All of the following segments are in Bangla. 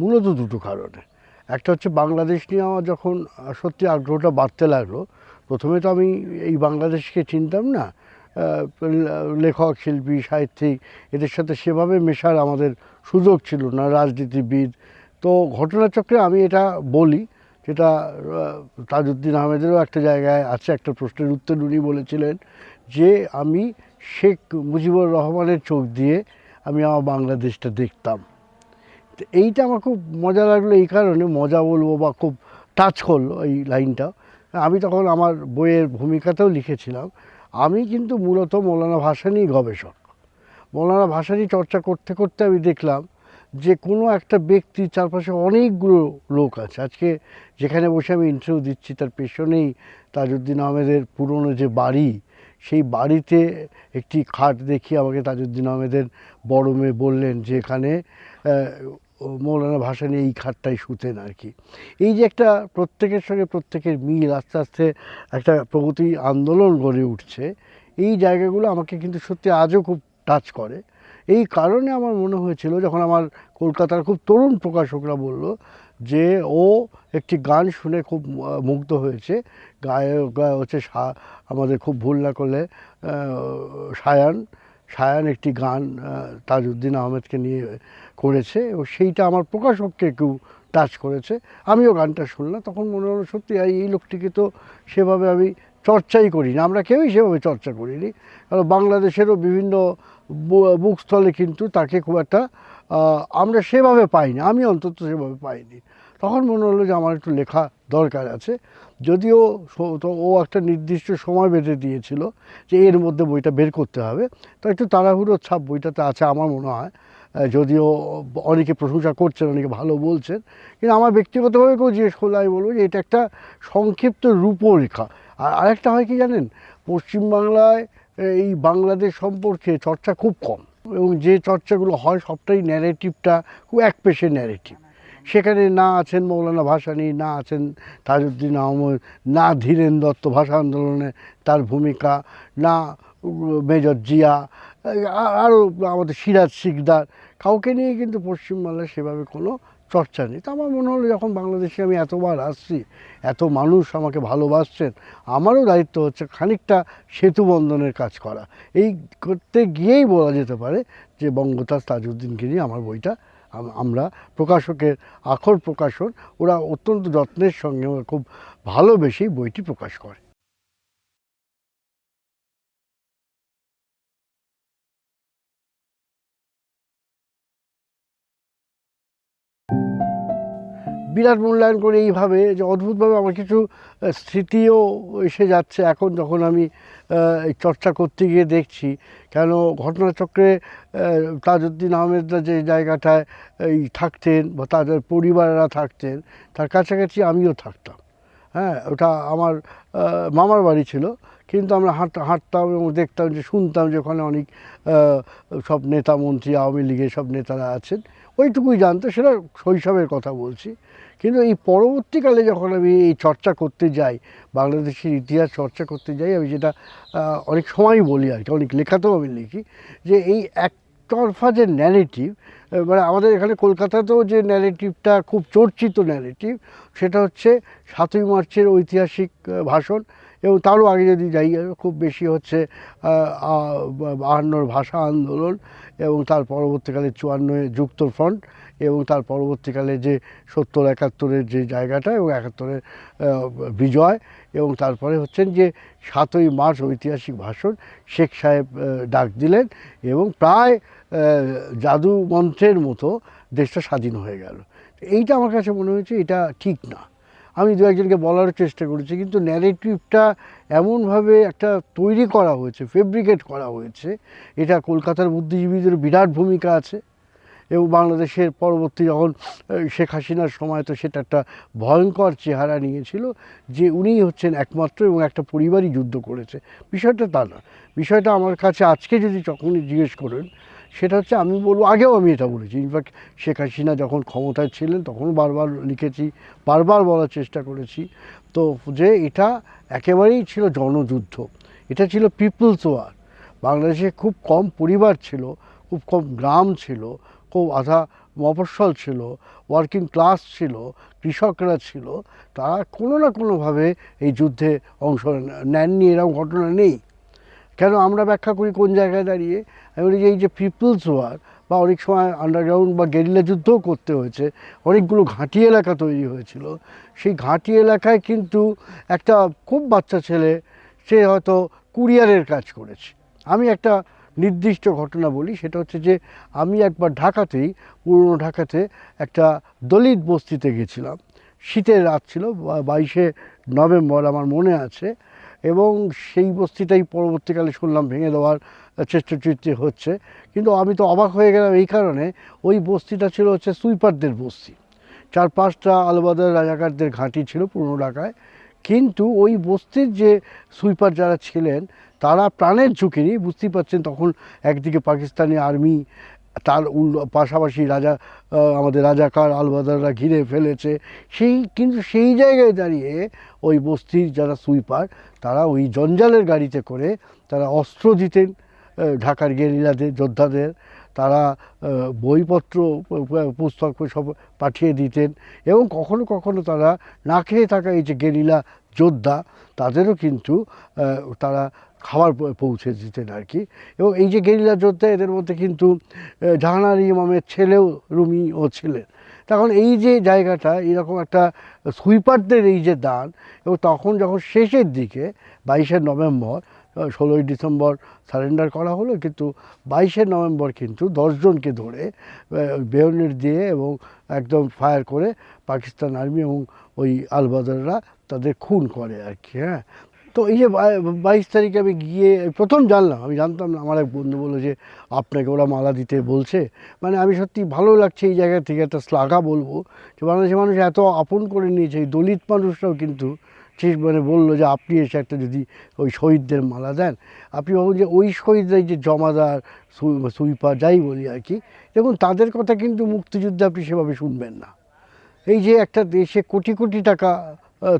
মূলত দুটো কারণে। একটা হচ্ছে বাংলাদেশ নিয়ে আমার যখন সত্যি আগ্রহটা বাড়তে লাগল, প্রথমে তো আমি এই বাংলাদেশকে চিনতাম না লেখক, শিল্পী, সাহিত্যিক, এদের সাথে সেভাবে মেশার আমাদের সুযোগ ছিল না, রাজনীতিবিদ। তো ঘটনাচক্রে আমি এটা বলি, যেটা তাজউদ্দিন আহমেদেরও একটা জায়গায় আছে, একটা প্রশ্নের উত্তর উনি বলেছিলেন যে আমি শেখ মুজিবুর রহমানের চোখ দিয়ে আমি আমার বাংলাদেশটা দেখতাম। তো এইটা আমার খুব মজা লাগল এই কারণে মজা বলব বা খুব টাচ করল এই লাইনটা। আমি তখন আমার বইয়ের ভূমিকাতেও লিখেছিলাম। আমি কিন্তু মূলত মৌলানা ভাসানী গবেষক। মৌলানা ভাসানী চর্চা করতে করতে আমি দেখলাম যে কোনো একটা ব্যক্তির চারপাশে অনেকগুলো লোক আছে। আজকে যেখানে বসে আমি ইন্টারভিউ দিচ্ছি, তার পেছনেই তাজউদ্দিন আহমেদের পুরনো যে বাড়ি, সেই বাড়িতে একটি খাট দেখিয়ে আমাকে তাজউদ্দিন আহমেদের বড় মেয়ে বললেন যে এখানে মৌলানা ভাসানী এই খাটটাই শুতেন আর কি। এই যে একটা প্রত্যেকের সঙ্গে প্রত্যেকের মিল, আস্তে আস্তে একটা প্রগতি আন্দোলন গড়ে উঠছে, এই জায়গাগুলো আমাকে কিন্তু সত্যি আজও খুব টাচ করে। এই কারণে আমার মনে হয়েছিল, যখন আমার কলকাতার খুব তরুণ প্রকাশকরা বলল যে, ও একটি গান শুনে খুব মুগ্ধ হয়েছে। গায়ক হচ্ছে আমাদের খুব ভুল না করলে সায়ান সায়ান একটি গান তাজউদ্দিন আহমেদকে নিয়ে করেছে এবং সেইটা আমার প্রকাশককে একটু টাচ করেছে। আমিও গানটা শুনলাম, তখন মনে হলো সত্যি এই লোকটিকে তো সেভাবে আমি চর্চাই করি না। আমরা কেউই সেভাবে চর্চা করিনি। কারণ বাংলাদেশেরও বিভিন্ন বুকস্থলে কিন্তু তাকে খুব একটা আমরা সেভাবে পাইনি, আমি অন্তত সেভাবে পাইনি। তখন মনে হলো যে আমার একটু লেখা দরকার আছে। যদিও ও একটা নির্দিষ্ট সময় বেঁধে দিয়েছিল যে এর মধ্যে বইটা বের করতে হবে। তো একটু তাড়াহুড়োর ছাপ বইটাতে আছে আমার মনে হয়। যদিও অনেকে প্রশংসা করছেন, অনেকে ভালো বলছেন, কিন্তু আমার ব্যক্তিগতভাবে কেউ জিজ্ঞেস করলে আমি বলব যে এটা একটা সংক্ষিপ্ত রূপরেখা। আর আরেকটা হয় কি জানেন? পশ্চিমবাংলায় এই বাংলাদেশ সম্পর্কে চর্চা খুব কম এবং যে চর্চাগুলো হয় সবটাই ন্যারেটিভটা খুব একপেশে ন্যারেটিভ সেখানে না আছেন মৌলানা ভাসানী, না আছেন তাজউদ্দিন আহমদ, না ধীরেন দত্ত ভাষা আন্দোলনে তার ভূমিকা, না মেজর জিয়া আরও আমাদের সিরাজ শিকদার কাউকে নিয়ে কিন্তু পশ্চিমবাংলায় সেভাবে কোনো চর্চা নেই। তো আমার মনে হলো যখন বাংলাদেশে আমি এতবার আসছি, এত মানুষ আমাকে ভালোবাসছেন, আমারও দায়িত্ব হচ্ছে খানিকটা সেতু বন্ধনের কাজ করা। এই করতে গিয়েই বলা যেতে পারে যে বঙ্গতাজ তাজউদ্দিনকে নিয়ে আমার বইটা আমরা প্রকাশকের আখর প্রকাশন ওরা অত্যন্ত যত্নের সঙ্গে খুব ভালোবেসেই বইটি প্রকাশ করে। বিরাট মূল্যায়ন করে এইভাবে যে অদ্ভুতভাবে আমার কিছু স্মৃতিও এসে যাচ্ছে এখন যখন আমি এই চর্চা করতে গিয়ে দেখছি। কেন ঘটনাচক্রে তাজউদ্দিন আহমেদরা যে জায়গাটায় এই থাকতেন বা তাদের পরিবারেরা থাকতেন, তার কাছাকাছি আমিও থাকতাম। হ্যাঁ ওটা আমার মামার বাড়ি ছিল। কিন্তু আমরা হাঁট, হাঁটতাম এবং দেখতাম যে, শুনতাম যে ওখানে অনেক সব নেতা মন্ত্রী, আওয়ামী লীগের সব নেতারা আছেন। ওইটুকুই জানতো, সেটা শৈশবের কথা বলছি। কিন্তু এই পরবর্তীকালে যখন আমি এই চর্চা করতে যাই বাংলাদেশের ইতিহাস চর্চা করতে যাই আমি যেটা অনেক সময়ই বলি আর কি অনেক লেখাতেও আমি লিখি যে এই একতরফা যে ন্যারেটিভ মানে আমাদের এখানে কলকাতাতেও যে ন্যারেটিভটা খুব চর্চিত ন্যারেটিভ সেটা হচ্ছে সাতই মার্চের ঐতিহাসিক ভাষণ এবং তারও আগে যদি যাই খুব বেশি হচ্ছে বাহান্নর ভাষা আন্দোলন এবং তার পরবর্তীকালে চুয়ান্নয় যুক্ত ফ্রন্ট এবং তার পরবর্তীকালে যে সত্তর একাত্তরের যে জায়গাটা এবং একাত্তরের বিজয় এবং তারপরে হচ্ছেন যে সাতই মার্চ ঐতিহাসিক ভাষণ, শেখ সাহেব ডাক দিলেন এবং প্রায় জাদু মন্ত্রের মতো দেশটা স্বাধীন হয়ে গেল। এইটা আমার কাছে মনে হয়েছে এটা ঠিক না। আমি দু একজনকে বলার চেষ্টা করেছি কিন্তু ন্যারেটিভটা এমনভাবে একটা তৈরি করা হয়েছে ফেব্রিকেট করা হয়েছে। এটা কলকাতার বুদ্ধিজীবীদের বিরাট ভূমিকা আছে। এবং বাংলাদেশের পরবর্তী যখন শেখ হাসিনার সময়, তো সেটা একটা ভয়ঙ্কর চেহারা নিয়েছিল যে উনিই হচ্ছেন একমাত্র এবং একটা পরিবারই যুদ্ধ করেছে। বিষয়টা তা না। বিষয়টা আমার কাছে আজকে যদি যখনই জিজ্ঞেস করেন, সেটা হচ্ছে আমি বলব, আগেও আমি এটা বলেছি। ইনফ্যাক্ট শেখ হাসিনা যখন ক্ষমতায় ছিলেন, তখন বারবার লিখেছি, বারবার বলার চেষ্টা করেছি। তো যে এটা একেবারেই ছিল জনযুদ্ধ। এটা ছিল পিপলস ওয়ার। বাংলাদেশে খুব কম পরিবার ছিল, খুব কম গ্রাম ছিল খুব আধা মফস্বল ছিল ওয়ার্কিং ক্লাস ছিল, কৃষকরা ছিল, তারা কোনো না কোনোভাবে এই যুদ্ধে অংশ নেননি, এরকম ঘটনা নেই। কেন আমরা ব্যাখ্যা করি কোন জায়গায় দাঁড়িয়ে? আমি বলি যে এই যে পিপলস ওয়ার বা অনেক সময় আন্ডারগ্রাউন্ড বা গেরিলা যুদ্ধও করতে হয়েছে, অনেকগুলো ঘাঁটি এলাকা তৈরি হয়েছিল। সেই ঘাঁটি এলাকায় কিন্তু একটা খুব বাচ্চা ছেলে, সে হয়তো কুরিয়ারের কাজ করেছে। আমি একটা নির্দিষ্ট ঘটনা বলি, সেটা হচ্ছে যে আমি একবার ঢাকাতেই, পুরনো ঢাকাতে একটা দলিত বস্তিতে গেছিলাম। শীতের রাত ছিল বাইশে নভেম্বর আমার মনে আছে, এবং সেই বস্তিটাই পরবর্তীকালে শুনলাম ভেঙে দেওয়ার চেষ্টা চুষ্টি হচ্ছে। কিন্তু আমি তো অবাক হয়ে গেলাম এই কারণে, ওই বস্তিটা ছিল হচ্ছে সুইপারদের বস্তি। চার পাঁচটা আলবাদার রাজাকারদের ঘাঁটি ছিল পুরনো ঢাকায়। কিন্তু ওই বস্তির যে সুইপার যারা ছিলেন তারা প্রাণের ঝুঁকি নিয়ে বুঝতেই পারছেন তখন একদিকে পাকিস্তানি আর্মি, তার পাশাপাশি রাজা আমাদের রাজাকার আলবাদাররা ঘিরে ফেলেছে। সেই, কিন্তু সেই জায়গায় দাঁড়িয়ে ওই বস্তির যারা সুইপার, তারা ওই জঞ্জালের গাড়িতে করে তারা অস্ত্র দিতেন ঢাকার গেরিলাদের, যোদ্ধাদের। তারা বইপত্র পুস্তক সব পাঠিয়ে দিতেন এবং কখনো কখনো তারা না খেয়ে থাকা এই যে গেরিলা যোদ্ধা, তাদেরও কিন্তু তারা খাবার পৌঁছে দিতেন আর কি। এবং এই যে গেরিলা যোদ্ধা, এদের মধ্যে কিন্তু জাহানার ইমামের ছেলেও রুমিও ছিলেন। তখন এই যে জায়গাটা, এরকম একটা সুইপারদের এই যে দান, এবং তখন যখন শেষের দিকে, বাইশে নভেম্বর ষোলোই ডিসেম্বর সারেন্ডার করা হলো, কিন্তু বাইশে নভেম্বর কিন্তু দশজনকে ধরে বেয়নেট দিয়ে এবং একদম ফায়ার করে পাকিস্তান আর্মি এবং ওই আলবাদাররা তাদের খুন করে আর কি হ্যাঁ। তো এই যে বাইশ তারিখে আমি গিয়ে প্রথম জানলাম, আমি জানতাম না, আমার এক বন্ধু বলল যে আপনাকে ওরা মালা দিতে বলছে। মানে আমি সত্যি ভালো লাগছে এই জায়গা থেকে একটা শ্লাঘা বলব যে বাংলাদেশের মানুষ এত আপন করে নিয়েছে, এই দলিত মানুষরাও কিন্তু ঠিক মানে বলল যে আপনি এসে একটা যদি ওই শহীদদের মালা দেন। আপনি ভাবুন যে ওই শহীদরাই যে জমাদার সুইপার, যাই বলি আর কি, দেখুন তাদের কথা কিন্তু মুক্তিযুদ্ধে আপনি সেভাবে শুনবেন না। এই যে একটা দেশে কোটি কোটি টাকা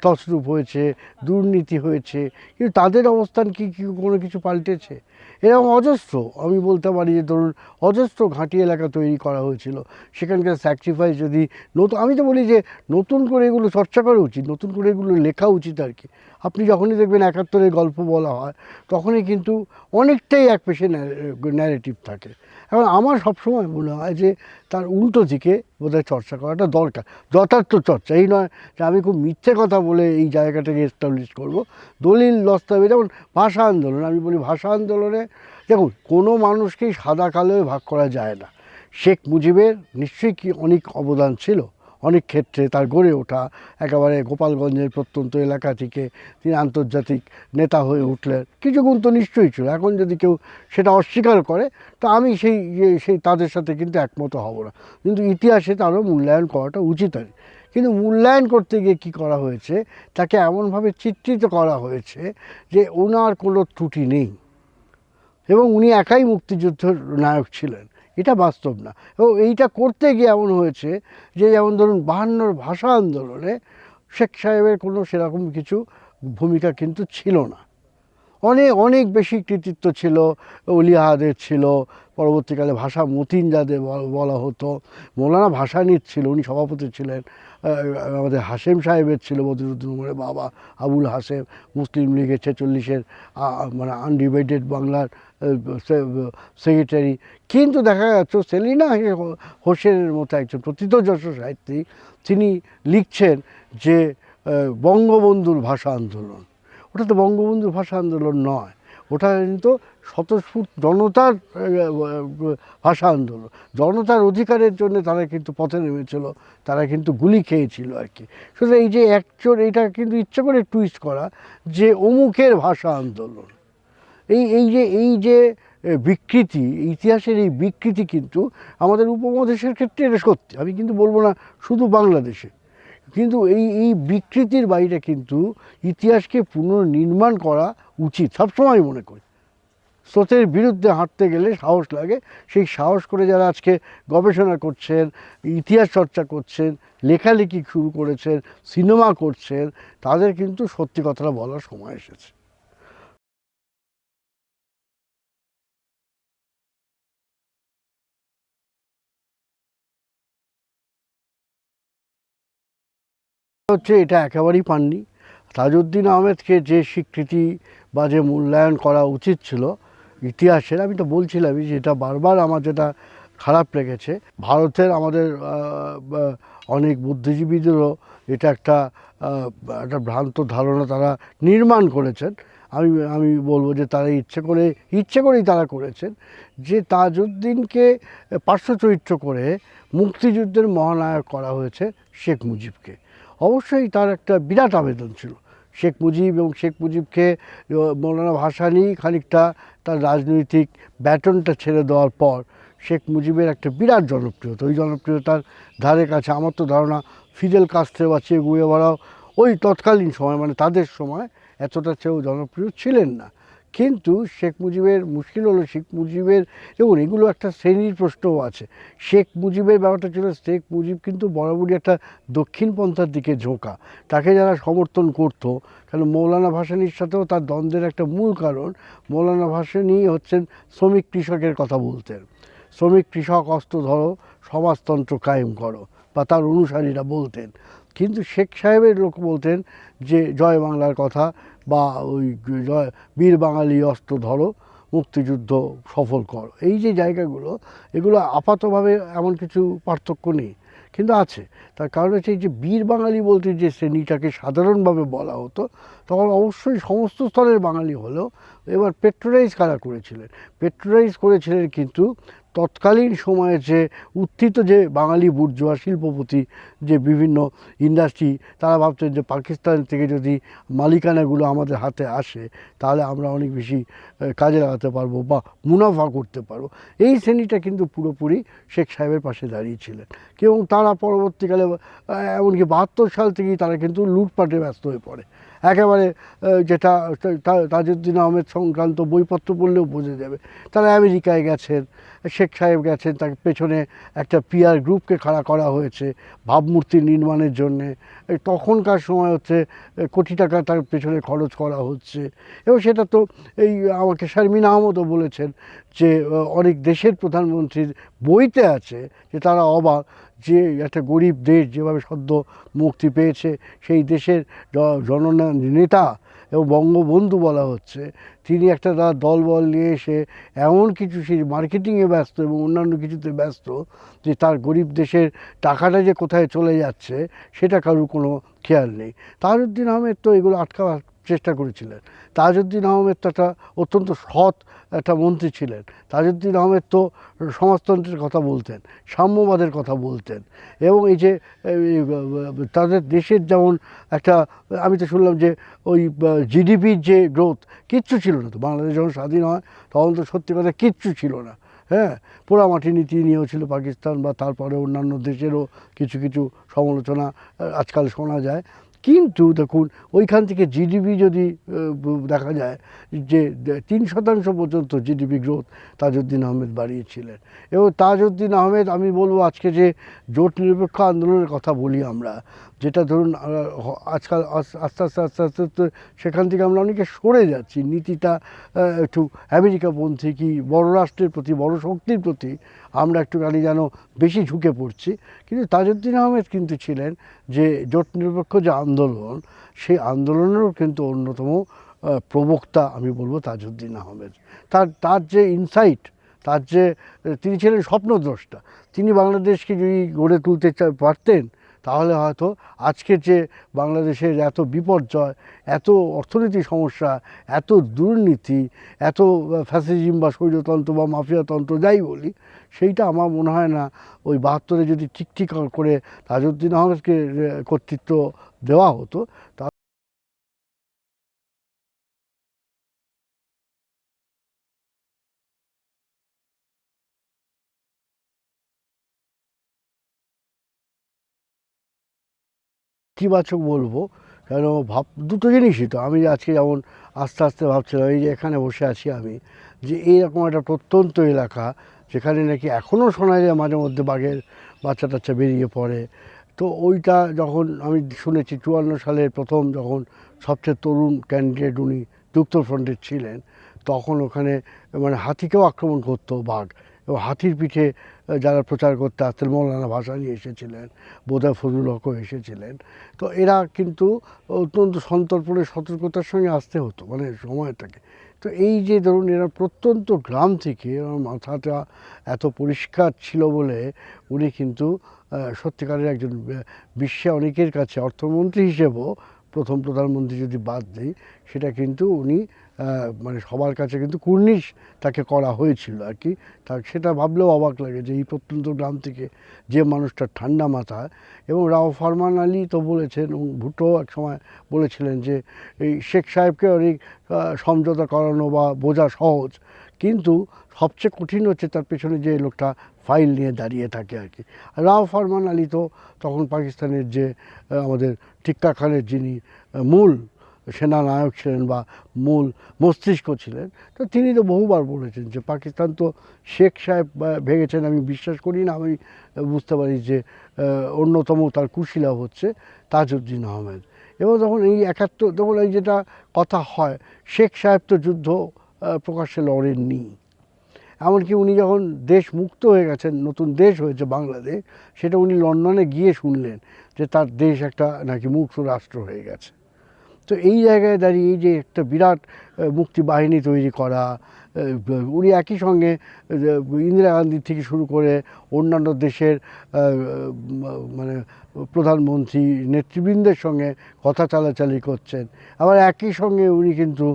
তছরূপ হয়েছে, দুর্নীতি হয়েছে, কিন্তু তাদের অবস্থান কি কি কোনো কিছু পাল্টেছে? এরকম অজস্র, আমি বলতে পারি যে ধরুন, অজস্র ঘাঁটি এলাকা তৈরি করা হয়েছিল। সেখানকার স্যাক্রিফাইস যদি নতুন, আমি তো বলি যে নতুন করে এগুলো চর্চা করা উচিত, নতুন করে এগুলো লেখা উচিত আর কি। আপনি যখনই দেখবেন একাত্তরের গল্প বলা হয়, তখনই কিন্তু অনেকটাই এক পেশে ন্যারেটিভ থাকে। এখন আমার সবসময় মনে হয় যে তার উল্টো দিকে বোধহয় চর্চা করাটা দরকার। যথার্থ চর্চা। এই নয় যে আমি খুব মিথ্যে কথা বলে এই জায়গাটাকে এস্টাবলিশ করব। দলিল দস্তাবেজ, যেমন ভাষা আন্দোলন, আমি বলি ভাষা আন্দোলনে দেখুন, কোনো মানুষকেই সাদা কালোয় ভাগ করা যায় না। শেখ মুজিবের নিশ্চয়ই কি অনেক অবদান ছিল? অনেক ক্ষেত্রে তার গড়ে ওঠা একেবারে গোপালগঞ্জের প্রত্যন্ত এলাকা থেকে তিনি আন্তর্জাতিক নেতা হয়ে উঠলেন। কিছু গুণ তো নিশ্চয়ই ছিল। এখন যদি কেউ সেটা অস্বীকার করে, তো আমি সেই সেই তাদের সাথে কিন্তু একমত হব না। কিন্তু ইতিহাসে তারও মূল্যায়ন করাটা উচিত আর কিন্তু মূল্যায়ন করতে গিয়ে কী করা হয়েছে, তাকে এমনভাবে চিত্রিত করা হয়েছে যে ওনার কোনো ত্রুটি নেই। এবং উনি একাই মুক্তিযুদ্ধের নায়ক ছিলেন। এটা বাস্তব না। এবং এইটা করতে গিয়ে এমন হয়েছে যে যেমন ধরুন বাহান্নর ভাষা আন্দোলনে শেখ সাহেবের কোনো সেরকম কিছু ভূমিকা কিন্তু ছিল না। অনেক অনেক বেশি কৃতিত্ব ছিল অলিয়াহাদের ছিল, পরবর্তীকালে ভাষা মতিন যাদের বলা হতো। মৌলানা ভাসানির ছিল, উনি সভাপতি ছিলেন। আমাদের হাসেম সাহেবের ছিল বদিরুদ্দিন উমরের বাবা, আবুল হাসেম মুসলিম লীগের ছেচল্লিশের মানে আনডিভাইডেড বাংলার সেক্রেটারি কিন্তু দেখা যাচ্ছে সেলিনা হোসেনের মতো একজন প্রথিতযশ সাহিত্যিক, তিনি লিখছেন যে বঙ্গবন্ধুর ভাষা আন্দোলন। ওটা তো বঙ্গবন্ধুর ভাষা আন্দোলন নয়। ওটা কিন্তু স্বতঃস্ফূর্ত জনতার ভাষা আন্দোলন। জনতার অধিকারের জন্য তারা কিন্তু পথে নেমেছিল, তারা কিন্তু গুলি খেয়েছিল আর কি। শুধু এই যে একজন এইটা কিন্তু ইচ্ছে করে টুইস্ট করা যে অমুকের ভাষা আন্দোলন। এই এই যে এই যে বিকৃতি, ইতিহাসের এই বিকৃতি কিন্তু আমাদের উপমহাদেশের ক্ষেত্রে এটা সত্যি। আমি কিন্তু বলব না শুধু বাংলাদেশে। কিন্তু এই এই বিকৃতির বাইরে কিন্তু ইতিহাসকে পুনর্নির্মাণ করা উচিত, সবসময় মনে করি। স্রোতের বিরুদ্ধে হাঁটতে গেলে সাহস লাগে, সেই সাহস করে যারা আজকে গবেষণা করছেন, ইতিহাস চর্চা করছেন, লেখালেখি শুরু করেছেন, সিনেমা করছেন, তাদের কিন্তু সত্যি কথাটা বলার সময় এসেছে। হচ্ছে এটা একেবারেই পাননি। তাজউদ্দিন আহমেদকে যে স্বীকৃতি বা যে মূল্যায়ন করা উচিত ছিল ইতিহাসের, আমি তো বলছিলামই যে এটা বারবার আমার যেটা খারাপ লেগেছে। ভারতের আমাদের অনেক বুদ্ধিজীবীদেরও এটা একটা একটা ভ্রান্ত ধারণা তারা নির্মাণ করেছেন। আমি আমি বলব যে তারা ইচ্ছে করে, ইচ্ছে করেই তারা করেছেন যে তাজউদ্দিনকে পার্শ্ব চরিত্র করে মুক্তিযুদ্ধের মহানায়ক করা হয়েছে শেখ মুজিবকে। অবশ্যই তার একটা বিরাট আবেদন ছিল। শেখ মুজিব এবং শেখ মুজিবকে মৌলানা ভাসানি খানিকটা তার রাজনৈতিক ব্যাটনটা ছেড়ে দেওয়ার পর শেখ মুজিবের একটা বিরাট জনপ্রিয়তা, ওই জনপ্রিয়তার ধারে কাছে আমার তো ধারণা ফিদেল কাস্তে বা চে গুয়েভারাও ওই তৎকালীন সময় মানে তাদের সময় এতটা চেয়েও জনপ্রিয় ছিলেন না। কিন্তু শেখ মুজিবের, মুশকিল হলো শেখ মুজিবের, দেখুন, এগুলো একটা শ্রেণির প্রশ্নও আছে। শেখ মুজিবের ব্যাপারটা ছিল, শেখ মুজিব কিন্তু বরাবরই একটা দক্ষিণ পন্থার দিকে ঝোঁকা। তাকে যারা সমর্থন করতো, কেন মৌলানা ভাসানির সাথেও তার দ্বন্দ্বের একটা মূল কারণ, মৌলানা ভাসানি হচ্ছেন শ্রমিক কৃষকের কথা বলতেন। শ্রমিক কৃষক অস্ত্র ধরো, সমাজতন্ত্র কায়েম করো, বা তার অনুসারীরা বলতেন। কিন্তু শেখ সাহেবের লোক বলতেন যে, জয় বাংলার কথা বা ওই বীর বাঙালি অস্ত্র ধরো, মুক্তিযুদ্ধ সফল করো। এই যে জায়গাগুলো, এগুলো আপাতভাবে এমন কিছু পার্থক্য নেই, কিন্তু আছে। তার কারণ হচ্ছে এই যে বীর বাঙালি বলতে যে শ্রেণীটাকে সাধারণভাবে বলা হতো, তখন অবশ্যই সমস্ত স্তরের বাঙালি হলেও এবার পেট্রোলাইজ কারা করেছিলেন? পেট্রোলাইজ করেছিলেন কিন্তু তৎকালীন সময়ে যে উত্থিত যে বাঙালি বুর্জোয়া শিল্পপতি যে বিভিন্ন ইন্ডাস্ট্রি তারা ভাবতেন যে পাকিস্তান থেকে যদি মালিকানাগুলো আমাদের হাতে আসে, তাহলে আমরা অনেক বেশি কাজে লাগাতে পারব বা মুনাফা করতে পারব। এই শ্রেণীটা কিন্তু পুরোপুরি শেখ সাহেবের পাশে দাঁড়িয়েছিলেন এবং তারা পরবর্তীকালে এমনকি বাহাত্তর সাল থেকেই তারা কিন্তু লুটপাটে ব্যস্ত হয়ে পড়ে। একেবারে যেটা তাজউদ্দিন আহমেদ সংক্রান্ত বইপত্র পড়লেও বোঝা যাবে। তারা আমেরিকায় গেছেন, শেখ সাহেব গেছেন, তার পেছনে একটা পিআর গ্রুপকে খাড়া করা হয়েছে ভাবমূর্তি নির্মাণের জন্যে। তখনকার সময় হচ্ছে কোটি টাকা তার পেছনে খরচ করা হচ্ছে। এবং সেটা তো এই আমাকে শারমিন আহমদও বলেছেন যে অনেক দেশের প্রধানমন্ত্রীর বইতে আছে যে, তারা অবাক যে একটা গরিব দেশ যেভাবে সদ্য মুক্তি পেয়েছে, সেই দেশের জ- জননা, নেতা এবং বঙ্গবন্ধু বলা হচ্ছে, তিনি একটা তার দলবল নিয়ে এসে এমন কিছু সেই মার্কেটিংয়ে ব্যস্ত এবং অন্যান্য কিছুতে ব্যস্ত যে তার গরিব দেশের টাকাটা যে কোথায় চলে যাচ্ছে, সেটা কারোর কোনো খেয়াল নেই। তাজউদ্দিন আহমেদ তো এগুলো আটকাবার চেষ্টা করেছিলেন। তাজউদ্দিন আহমেদ তো একটা অত্যন্ত সৎ একটা মন্ত্রী ছিলেন। তাজউদ্দিন আহমেদ তো সমাজতন্ত্রের কথা বলতেন, সাম্যবাদের কথা বলতেন এবং এই যে তাদের দেশের যেমন একটা, আমি তো শুনলাম যে ওই, জিডিপির যে গ্রোথ কিচ্ছু ছিল না তো, বাংলাদেশ যখন স্বাধীন হয় তখন তো সত্যি কথা কিচ্ছু ছিল না হ্যাঁ? পোড়ামাটি নীতি নিয়েও ছিল পাকিস্তান বা তারপরে অন্যান্য দেশেরও কিছু কিছু সমালোচনা, আজকাল শোনা যায়। কিন্তু দেখুন, ওইখান থেকে জিডিপি যদি দেখা যায় যে তিন শতাংশ পর্যন্ত জিডিপি গ্রোথ তাজউদ্দিন আহমেদ বাড়িয়েছিলেন। এবং তাজউদ্দিন আহমেদ, আমি বলব আজকে যে জোট নিরপেক্ষ আন্দোলনের কথা বলি আমরা যেটা ধরুন আজকাল আস্তে আস্তে আস্তে আস্তে সেখান থেকে আমরা অনেকে সরে যাচ্ছি। নীতিটা একটু আমেরিকাপন্থী কি বড় রাষ্ট্রের প্রতি, বড় শক্তির প্রতি আমরা একটুখানি যেন বেশি ঝুঁকে পড়ছি। কিন্তু তাজউদ্দিন আহমেদ কিন্তু ছিলেন যে জোট নিরপেক্ষ যে আন্দোলন, সেই আন্দোলনেরও কিন্তু অন্যতম প্রবক্তা আমি বলব তাজউদ্দিন আহমেদ। তার তার যে ইনসাইট, তার যে, তিনি ছিলেন স্বপ্নদ্রষ্টা। তিনি বাংলাদেশকে যদি গড়ে তুলতে পারতেন তাহলে হয়তো আজকের যে বাংলাদেশের এত বিপর্যয়, এত অর্থনৈতিক সমস্যা, এত দুর্নীতি, এত ফ্যাসিজিম বা স্বৈরতন্ত্র বা মাফিয়াতন্ত্র যাই বলি, সেইটা আমার মনে হয় না ওই বাহাত্তরে যদি ঠিকঠিক ঠিক করে তাজউদ্দিন আহমেদকে কর্তৃত্ব দেওয়া হতো, তা ইতিবাচক বলব, কেন ভাব, দুটো জিনিসই তো। আমি আজকে যেমন আস্তে আস্তে ভাবছিলাম, এই যে এখানে বসে আছি আমি, যে এইরকম একটা প্রত্যন্ত এলাকা, যেখানে নাকি এখনও শোনা যায় মাঝে মধ্যে বাঘের বাচ্চা টাচ্চা বেরিয়ে পড়ে। তো ওইটা যখন আমি শুনেছি, চুয়ান্ন সালের প্রথম যখন সবচেয়ে তরুণ ক্যান্ডিডেট উনি যুক্তফ্রন্টের ছিলেন, তখন ওখানে মানে হাতিকেও আক্রমণ করতো বাঘ। এবং হাতির পিঠে যারা প্রচার করতে আসতেন, মৌলানা ভাসানি এসেছিলেন, বোধহয় ফজল হকও এসেছিলেন। তো এরা কিন্তু অত্যন্ত সন্তর্পণে, সতর্কতার সঙ্গে আসতে হতো মানে সময়টাকে। তো এই যে ধরুন, এরা প্রত্যন্ত গ্রাম থেকে মাথাটা এত পরিষ্কার ছিল বলে উনি কিন্তু সত্যিকারের একজন বিশ্বে অনেকের কাছে অর্থমন্ত্রী হিসেবেও প্রথম প্রধানমন্ত্রী যদি বাদ দিই, সেটা কিন্তু উনি মানে সবার কাছে কিন্তু কুর্নিশ তাকে করা হয়েছিল আর কি। তা সেটা ভাবলেও অবাক লাগে যে এই প্রত্যন্ত গ্রাম থেকে যে মানুষটা ঠান্ডা মাথা, এবং রাও ফরমান আলী তো বলেছেন এবং ভুট্টো এক সময় বলেছিলেন যে এই শেখ সাহেবকে অনেক সমঝোতা করানো বা বোঝা সহজ, কিন্তু সবচেয়ে কঠিন হচ্ছে তার পেছনে যে লোকটা ফাইল নিয়ে দাঁড়িয়ে থাকে আর কি। রাও ফরমান আলী তো তখন পাকিস্তানের যে আমাদের টিক্কা খানের যিনি মূল সেনানায়ক ছিলেন বা মূল মস্তিষ্ক ছিলেন, তো তিনি তো বহুবার বলেছেন যে পাকিস্তান তো শেখ সাহেব ভেঙেছেন, আমি বিশ্বাস করি না, আমি বুঝতে পারি যে অন্যতম তার কুশিলা হচ্ছে তাজউদ্দিন আহমেদ। এবং তখন এই একাত্তর, তখন এই যেটা কথা হয়, শেখ সাহেব তো যুদ্ধ প্রকাশ্যে লড়েননি। এমনকি উনি যখন দেশ মুক্ত হয়ে গেছেন, নতুন দেশ হয়েছে বাংলাদেশ, সেটা উনি লন্ডনে গিয়ে শুনলেন যে তার দেশ একটা নাকি মুক্ত রাষ্ট্র হয়ে গেছে। তো এই জায়গায় দাঁড়িয়ে যে একটা বিরাট মুক্তি বাহিনী তৈরি করা উনি একই সঙ্গে ইন্দিরা গান্ধী থেকে শুরু করে অন্যান্য দেশের মানে প্রধানমন্ত্রী নেতৃবৃন্দের সঙ্গে কথা চালাচালি করছেন। আবার একই সঙ্গে উনি কিন্তু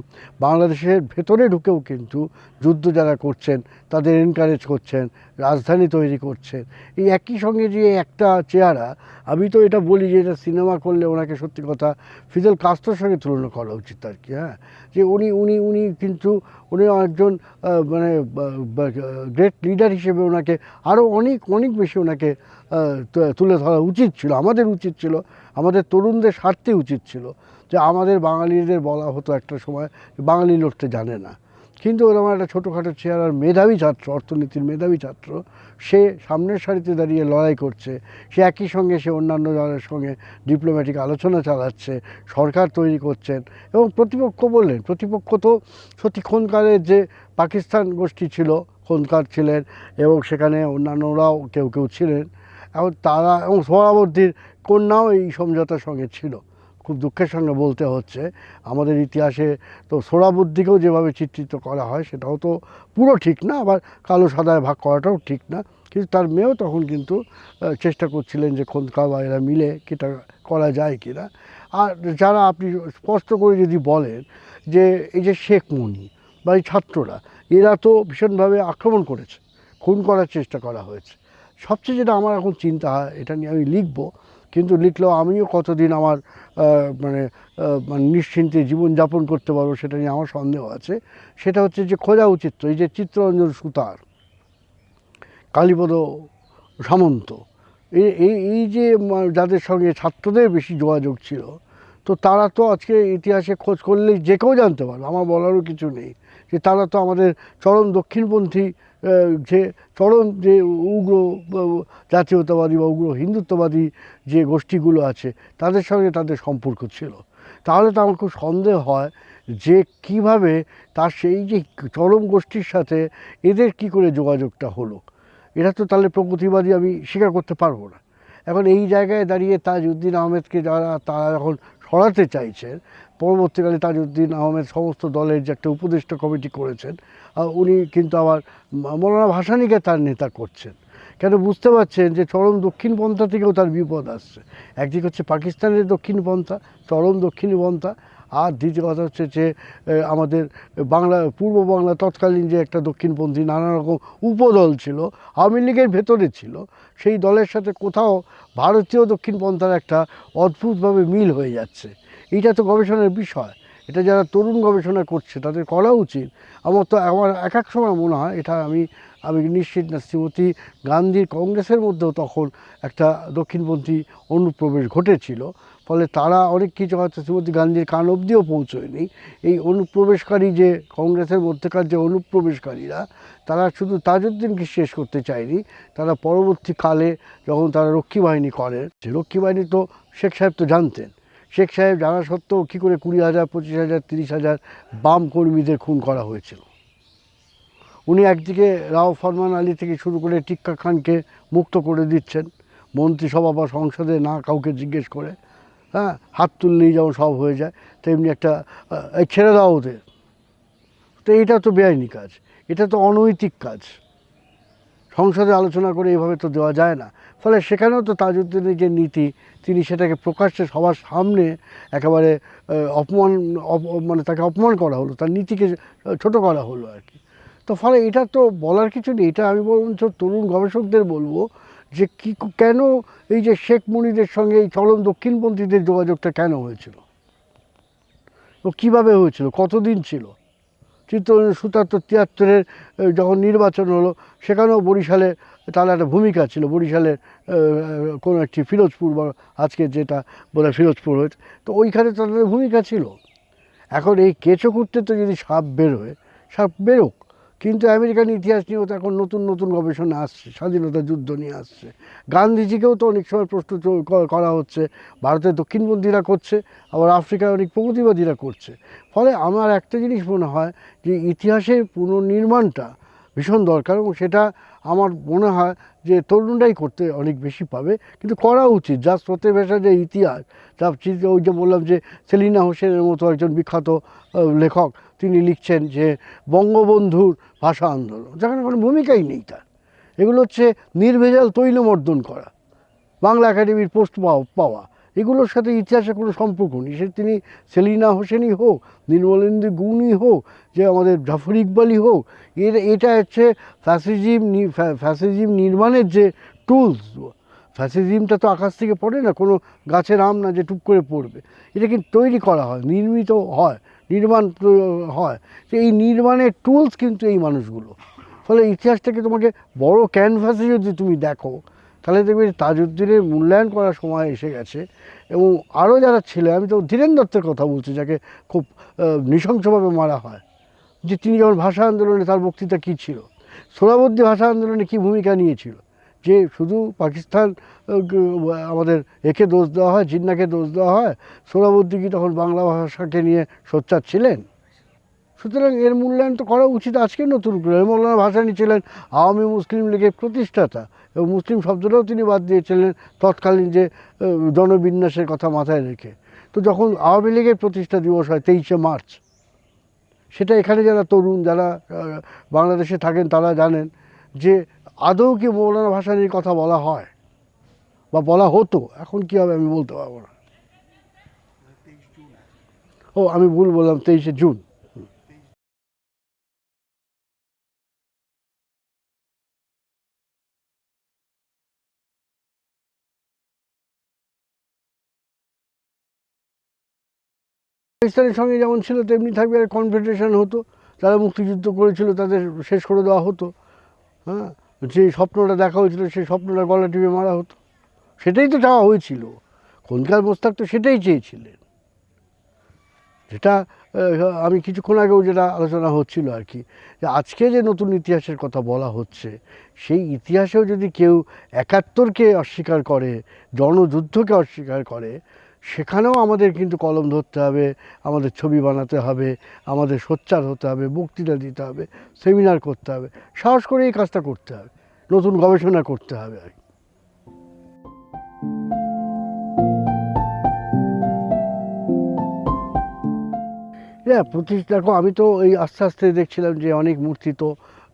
বাংলাদেশের ভেতরে ঢুকেও কিন্তু যুদ্ধ যারা করছেন, তাদের এনকারেজ করছেন, রাজধানী তৈরি করছেন। এই একই সঙ্গে যে একটা চেহারা, আমি তো এটা বলি যে এটা সিনেমা করলে ওনাকে সত্যি কথা ফিদেল কাস্টোর সঙ্গে তুলনা করা উচিত আর কি হ্যাঁ। যে উনি উনি উনি কিন্তু উনি একজন মানে গ্রেট লিডার হিসেবে ওনাকে আরও অনেক অনেক বেশি ওনাকে তুলে ধরা উচিত ছিল, আমাদের উচিত ছিল, আমাদের তরুণদের স্বার্থে উচিত ছিল যে আমাদের বাঙালিদের বলা হতো একটা সময়, বাঙালি লড়তে জানে না। কিন্তু ওরকম একটা ছোটোখাটো চেহারার মেধাবী ছাত্র, অর্থনীতির মেধাবী ছাত্র, সে সামনের সারিতে দাঁড়িয়ে লড়াই করছে, সে একই সঙ্গে সে অন্যান্য জনের সঙ্গে ডিপ্লোম্যাটিক আলোচনা চালাচ্ছে, সরকার তৈরি করছেন এবং প্রতিপক্ষ বললেন, প্রতিপক্ষ তো সত্যি খনকারের যে পাকিস্তান গোষ্ঠী ছিল খনকার ছিলেন এবং সেখানে অন্যান্যরাও কেউ কেউ ছিলেন এবং তারা এবং সোহরাবর্তীর কন্যাও এই সমঝোতার সঙ্গে ছিল। খুব দুঃখের সঙ্গে বলতে হচ্ছে, আমাদের ইতিহাসে তো সোহরাবর্তীকেও যেভাবে চিত্রিত করা হয়, সেটাও তো পুরো ঠিক না, আবার কালো সাদায় ভাগ করাটাও ঠিক না। কিন্তু তার মেয়েও তখন কিন্তু চেষ্টা করছিলেন যে খোন্দকা বা এরা মিলে কিটা করা যায় কি না আর যারা আপনি স্পষ্ট করে যদি বলেন যে এই যে শেখ মনি বা এই ছাত্ররা, এরা তো ভীষণভাবে আক্রমণ করেছে, খুন করার চেষ্টা করা হয়েছে। সবচেয়ে যেটা আমার এখন চিন্তা, এটা নিয়ে আমি লিখব, কিন্তু লিখলেও আমিও কতদিন আমার মানে মানে নিশ্চিন্তে জীবনযাপন করতে পারব সেটা নিয়ে আমার সন্দেহ আছে। সেটা হচ্ছে যে খোঁজা উচিত, এই যে চিত্তরঞ্জন সুতার, কালীপদ সামন্ত, এই এই যে যাদের সঙ্গে ছাত্রদের বেশি যোগাযোগ ছিল, তো তারা তো আজকে ইতিহাসে খোঁজ করলেই যে কেউ জানতে পারবে, আমার বলারও কিছু নেই যে তারা তো আমাদের চরম দক্ষিণপন্থী যে চরম যে উগ্র জাতীয়তাবাদী বা উগ্র হিন্দুত্ববাদী যে গোষ্ঠীগুলো আছে, তাদের সঙ্গে তাদের সম্পর্ক ছিল। তাহলে তো আমার খুব সন্দেহ হয় যে কীভাবে তার সেই যে চরম গোষ্ঠীর সাথে এদের কি করে যোগাযোগটা হলো। এটা তো তাহলে প্রগতিবাদী আমি স্বীকার করতে পারব না। এখন এই জায়গায় দাঁড়িয়ে তাজউদ্দিন আহমেদকে যারা, তারা যখন সরাতে চাইছেন, পরবর্তীকালে তাজউদ্দিন আহমেদ সমস্ত দলের যে একটা উপদেষ্টা কমিটি করেছেন উনি কিন্তু আবার মৌলানা ভাসানিকে তার নেতা করছেন। কেন বুঝতে পারছেন যে চরম দক্ষিণ পন্থা থেকেও তার বিপদ আসছে। একদিক হচ্ছে পাকিস্তানের দক্ষিণ পন্থা, চরম দক্ষিণপন্থা আর দ্বিতীয় কথা হচ্ছে যে আমাদের বাংলা, পূর্ব বাংলা তৎকালীন যে একটা দক্ষিণপন্থী নানা রকম উপদল ছিল, আওয়ামী লীগের ভেতরে ছিল, সেই দলের সাথে কোথাও ভারতীয় দক্ষিণপন্থার একটা অদ্ভুতভাবে মিল হয়ে যাচ্ছে। এইটা তো গবেষণার বিষয়। এটা যারা তরুণ গবেষণা করছে, তাদের করা উচিত। আমার তো, আমার এক এক সময় মনে হয়, এটা আমি আমি নিশ্চিত না, শ্রীমতী গান্ধীর কংগ্রেসের মধ্যেও তখন একটা দক্ষিণপন্থী অনুপ্রবেশ ঘটেছিল। ফলে তারা অনেক কিছু হয়তো শ্রীমতী গান্ধীর কান অবধিও পৌঁছয়নি। এই অনুপ্রবেশকারী যে কংগ্রেসের মধ্যেকার যে অনুপ্রবেশকারীরা, তারা শুধু তাজউদ্দিনকে শেষ করতে চায়নি, তারা পরবর্তীকালে যখন তারা রক্ষী বাহিনী করেন রক্ষী বাহিনী তো শেখ সাহেব তো জানতেন। শেখ সাহেব জানা সত্ত্বেও কী করে কুড়ি হাজার, পঁচিশ হাজার, তিরিশ হাজার বাম কর্মীদের খুন করা হয়েছিল। উনি একদিকে রাও ফরমান আলী থেকে শুরু করে টিক্কা খানকে মুক্ত করে দিচ্ছেন, মন্ত্রিসভা বা সংসদে না কাউকে জিজ্ঞেস করে। হ্যাঁ হাত তুললেই যেমন সব হয়ে যায়, তেমনি একটা ছেড়ে দাও ওদের। তো এটা তো বেআইনি কাজ, এটা তো অনৈতিক কাজ। সংসদে আলোচনা করে এভাবে তো দেওয়া যায় না। ফলে সেখানেও তো তাজউদ্দিনের যে নীতি, তিনি সেটাকে প্রকাশ্যে সবার সামনে একেবারে অপমান, অপ- মানে তাকে অপমান করা হলো, তার নীতিকে ছোট করা হলো আর কি। তো ফলে এটা তো বলার কিছু নেই, এটা আমি বরঞ্চ তরুণ গবেষকদের বলব যে কি কেন এই যে শেখ মুনিদের সঙ্গে এই চরম দক্ষিণপন্থীদের যোগাযোগটা কেন হয়েছিল? ও কীভাবে হয়েছিল? কতদিন ছিল? চিত্র সতেরো তিয়াত্তরের যখন নির্বাচন হলো, সেখানেও বরিশালে তার একটা ভূমিকা ছিল। বরিশালের কোনো একটি ফিরোজপুর বা আজকে যেটা বলে ফিরোজপুর হয়েছে, তো ওইখানে তাদের ভূমিকা ছিল। এখন এই কেঁচো করতে তো যদি সাপ বেরোয় সাপ বেরোক। কিন্তু আমেরিকান ইতিহাস নিয়েও তো এখন নতুন নতুন গবেষণা আসছে, স্বাধীনতা যুদ্ধ নিয়ে আসছে। গান্ধীজিকেও তো অনেক সময় প্রশ্ন করা হচ্ছে ভারতের দক্ষিণপন্থীরা করছে, আবার আফ্রিকার অনেক প্রগতিবাদীরা করছে। ফলে আমার একটা জিনিস মনে হয় যে ইতিহাসের পুনর্নির্মাণটা ভীষণ দরকার এবং সেটা আমার মনে হয় যে তরুণরাই করতে অনেক বেশি পাবে, কিন্তু করা উচিত। যা স্রোতে ভেসা যে ইতিহাস, যা ওই যে বললাম যে সেলিনা হোসেনের মতো একজন বিখ্যাত লেখক, তিনি লিখছেন যে বঙ্গবন্ধুর ভাষা আন্দোলন, যেখানে কোনো ভূমিকাই নেই তার। এগুলো হচ্ছে নির্ভেজাল তৈলমর্দন করা, বাংলা একাডেমির পোস্ট পাওয়া পাওয়া। এগুলোর সাথে ইতিহাসে কোনো সম্পর্ক নেই। সে তিনি সেলিনা হোসেনই হোক, নির্মলেন্দু গুণই হোক, যে আমাদের জাফর ইকবালই হোক, এর, এটা হচ্ছে ফ্যাসিজিম ফ্যাসিজিম নির্মাণের যে টুলস। ফ্যাসিজিমটা তো আকাশ থেকে পড়ে না, কোনো গাছের আম না যে টুপ করে পড়বে। এটা কিন্তু তৈরি করা হয়, নির্মিত হয়। নির্মাণ হয়। তো এই নির্মাণের টুলস কিন্তু এই মানুষগুলো। ফলে ইতিহাসটাকে তোমাকে বড় ক্যানভাসে যদি তুমি দেখো, তাহলে দেখবে তাজউদ্দিনের মূল্যায়ন করার সময় এসে গেছে। এবং আরও যারা ছিল, আমি তো ধীরেন দত্তের কথা বলছি, যাকে খুব নৃশংসভাবে মারা হয়। যে তিনি যখন ভাষা আন্দোলনে তার বক্তৃতা কী ছিল? সোহরাবর্দী ভাষা আন্দোলনে কী ভূমিকা নিয়েছিল? যে শুধু পাকিস্তান আমাদের একে দোষ দেওয়া হয়, জিন্নাকে দোষ দেওয়া হয়। সোহরাবর্দী কি তখন বাংলা ভাষাকে নিয়ে সোচ্চার ছিলেন? সুতরাং এর মূল্যায়ন তো করা উচিত আজকে নতুন করে। মৌলানা ভাসানী ছিলেন আওয়ামী মুসলিম লীগের প্রতিষ্ঠাতা এবং মুসলিম শব্দটাও তিনি বাদ দিয়েছিলেন তৎকালীন যে জনবিন্যাসের কথা মাথায় রেখে। তো যখন আওয়ামী লীগের প্রতিষ্ঠা দিবস হয় তেইশে মার্চ, সেটা এখানে যারা তরুণ, যারা বাংলাদেশে থাকেন তারা জানেন যে আদৌ কি মৌলানা ভাসানির কথা বলা হয়। বা বলা হতো, এখন কী হবে আমি বলতে পারব না। ও, আমি ভুল বললাম, তেইশে জুন। পাকিস্তানের সঙ্গে যেমন ছিল, তেমনি থাকবে, আর কনফেডারেশন হতো, যারা মুক্তিযুদ্ধ করেছিল তাদের শেষ করে দেওয়া হতো হ্যাঁ? যে স্বপ্নটা দেখা হয়েছিল, সেই স্বপ্নটা গলা টিপে মারা হতো। সেটাই তো চাওয়া হয়েছিল খনকার মোস্তাক তো সেটাই চেয়েছিলেন যেটা আমি কিছুক্ষণ আগেও যেটা আলোচনা হচ্ছিল আর কি, যে আজকে যে নতুন ইতিহাসের কথা বলা হচ্ছে, সেই ইতিহাসেও যদি কেউ একাত্তরকে অস্বীকার করে, জনযুদ্ধকে অস্বীকার করে, সেখানেও আমাদের কিন্তু কলম ধরতে হবে, আমাদের ছবি বানাতে হবে, আমাদের সোচ্চার হতে হবে, বক্তৃতা দিতে হবে, সেমিনার করতে হবে, সাহস করে এই কাজটা করতে হবে, নতুন গবেষণা করতে হবে আর কি। হ্যাঁ প্রতিষ্ঠা দেখো, আমি তো এই আস্তে আস্তে দেখছিলাম যে অনেক মূর্তি তো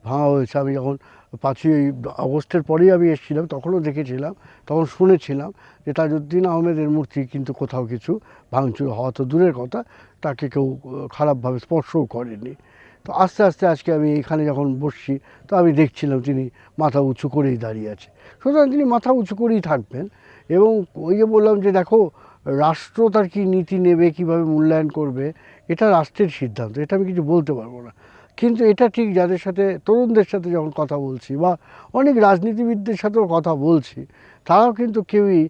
ভাঙা হয়েছে। আমি যখন পাঁচই আগস্টের পরেই আমি এসেছিলাম, তখনও দেখেছিলাম, তখন শুনেছিলাম যে তাজউদ্দিন আহমেদের মূর্তি কিন্তু কোথাও কিছু ভাঙচুর হওয়া তো দূরের কথা, তাকে কেউ খারাপভাবে স্পর্শও করেনি। তো আস্তে আস্তে আজকে আমি এখানে যখন বসছি, তো আমি দেখছিলাম তিনি মাথা উঁচু করেই দাঁড়িয়ে আছে। সুতরাং তিনি মাথা উঁচু করেই থাকবেন এবং ওই যে বললাম যে, দেখো, রাষ্ট্র তার কী নীতি নেবে, কীভাবে মূল্যায়ন করবে এটা রাষ্ট্রের সিদ্ধান্ত, এটা আমি কিছু বলতে পারব না। কিন্তু এটা ঠিক যাদের সাথে, তরুণদের সাথে যখন কথা বলছি বা অনেক রাজনীতিবিদদের সাথেও কথা বলছি, তারাও কিন্তু কেউই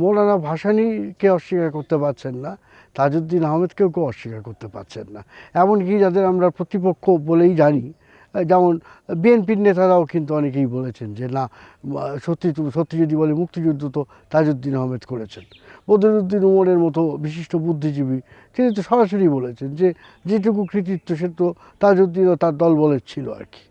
মৌলানা ভাসানীকে অস্বীকার করতে পারছেন না, তাজউদ্দিন আহমেদকেও কেউ অস্বীকার করতে পারছেন না। এমনকি যাদের আমরা প্রতিপক্ষ বলেই জানি যেমন বিএনপির নেতারাও কিন্তু অনেকেই বলেছেন যে, না সত্যি সত্যি যদি বলে মুক্তিযুদ্ধ তো তাজউদ্দিন আহমেদ করেছেন। বদরুদ্দিন উমরের মতো বিশিষ্ট বুদ্ধিজীবী, তিনি তো সরাসরি বলেছেন যে যেটুকু কৃতিত্ব সে তো তাজউদ্দিন ও তার দলবলের ছিল আর কি।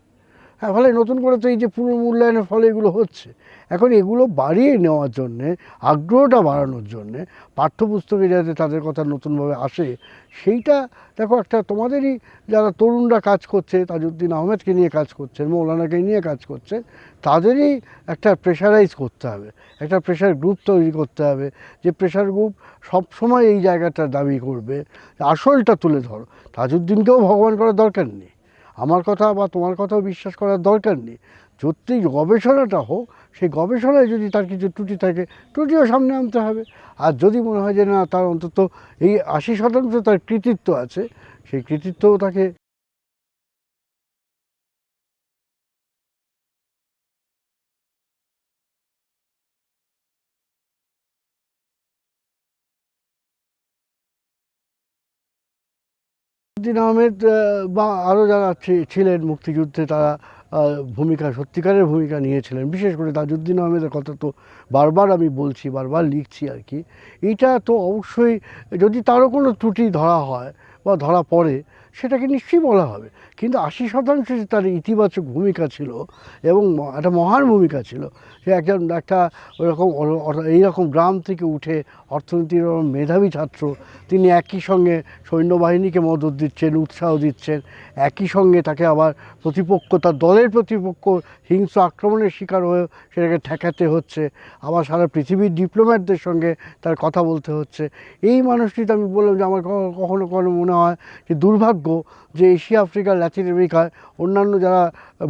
হ্যাঁ ফলে নতুন করে তো এই যে পুনর্মূল্যায়নের ফলে এগুলো হচ্ছে। এখন এগুলো বাড়িয়ে নেওয়ার জন্যে, আগ্রহটা বাড়ানোর জন্যে, পাঠ্যপুস্তকে যাতে তাদের কথা নতুনভাবে আসে, সেইটা দেখো একটা তোমাদেরই যারা তরুণরা কাজ করছে, তাজউদ্দিন আহমেদকে নিয়ে কাজ করছেন মৌলানাকে নিয়ে কাজ করছেন তাদেরই একটা প্রেশারাইজ করতে হবে। একটা প্রেশার গ্রুপ তৈরি করতে হবে, যে প্রেশার গ্রুপ সবসময় এই জায়গাটা দাবি করবে, আসলটা তুলে ধরো। তাজউদ্দিনকেও ভগবান করার দরকার নেই। আমার কথা বা তোমার কথাও বিশ্বাস করার দরকার নেই। যদি গবেষণাটা হোক, সেই গবেষণায় যদি তার কিছু ত্রুটি থাকে, ত্রুটিও সামনে আনতে হবে। আর যদি মনে হয় যে না, তার অন্তত এই আশি শতাংশ তার কৃতিত্ব আছে, সেই কৃতিত্বও তাকে উদ্দিন আহমেদ বা আরও যারা ছিলেন মুক্তিযুদ্ধে তারা ভূমিকা, সত্যিকারের ভূমিকা নিয়েছিলেন। বিশেষ করে তাজউদ্দিন আহমেদের কথা তো বারবার আমি বলছি, বারবার লিখছি আর কি। এটা তো অবশ্যই, যদি তারও কোনো ত্রুটি ধরা হয় বা ধরা পড়ে সেটাকে নিশ্চয়ই বলা হবে। কিন্তু আশি শতাংশ তার ইতিবাচক ভূমিকা ছিল এবং একটা মহান ভূমিকা ছিল, সে একজন, একটা ওরকম এইরকম গ্রাম থেকে উঠে অর্থনীতির মেধাবী ছাত্র, তিনি একই সঙ্গে সৈন্যবাহিনীকে মদত দিচ্ছেন, উৎসাহ দিচ্ছেন, একই সঙ্গে তাকে আবার প্রতিপক্ষ, তার দলের প্রতিপক্ষ হিংস্র আক্রমণের শিকার হয়ে সেটাকে ঠেকাতে হচ্ছে। আবার সারা পৃথিবীর ডিপ্লোম্যাটদের সঙ্গে তার কথা বলতে হচ্ছে। এই মানুষটি তো আমি বললাম যে আমার কখনো কখনো মনে হয় যে দুর্ভাগ্য go যে এশিয়া, আফ্রিকা ল্যাটিন আমেরিকায় অন্যান্য যারা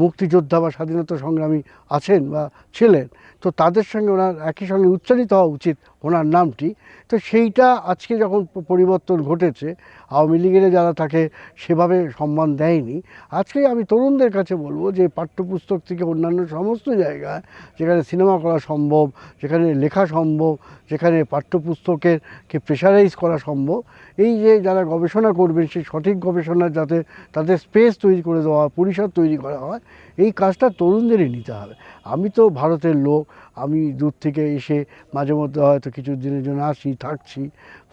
মুক্তিযোদ্ধা বা স্বাধীনতা সংগ্রামী আছেন বা ছিলেন, তো তাদের সঙ্গে ওনার একই সঙ্গে উচ্চারিত হওয়া উচিত ওনার নামটি। তো সেইটা আজকে যখন পরিবর্তন ঘটেছে, আওয়ামী লীগের যারা তাকে সেভাবে সম্মান দেয়নি, আজকে আমি তরুণদের কাছে বলব যে পাঠ্যপুস্তক থেকে অন্যান্য সমস্ত জায়গায় যেখানে সিনেমা করা সম্ভব, যেখানে লেখা সম্ভব, যেখানে পাঠ্যপুস্তকের কে প্রেশারাইজ করা সম্ভব, এই যে যারা গবেষণা করবেন, সেই সঠিক গবেষণা যাতে তাদের স্পেস তৈরি করে দেওয়া পরিসর তৈরি করা হয়, এই কাজটা তরুণদেরই নিতে হবে। আমি তো ভারতের লোক, আমি দূর থেকে এসে মাঝে মধ্যে হয়তো কিছু দিনের জন্য আসি, থাকছি।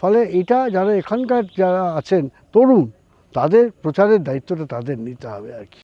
ফলে এটা যারা এখানকার যারা আছেন, তরুণ, তাদের প্রচারের দায়িত্বটা তাদের নিতে হবে আর কি।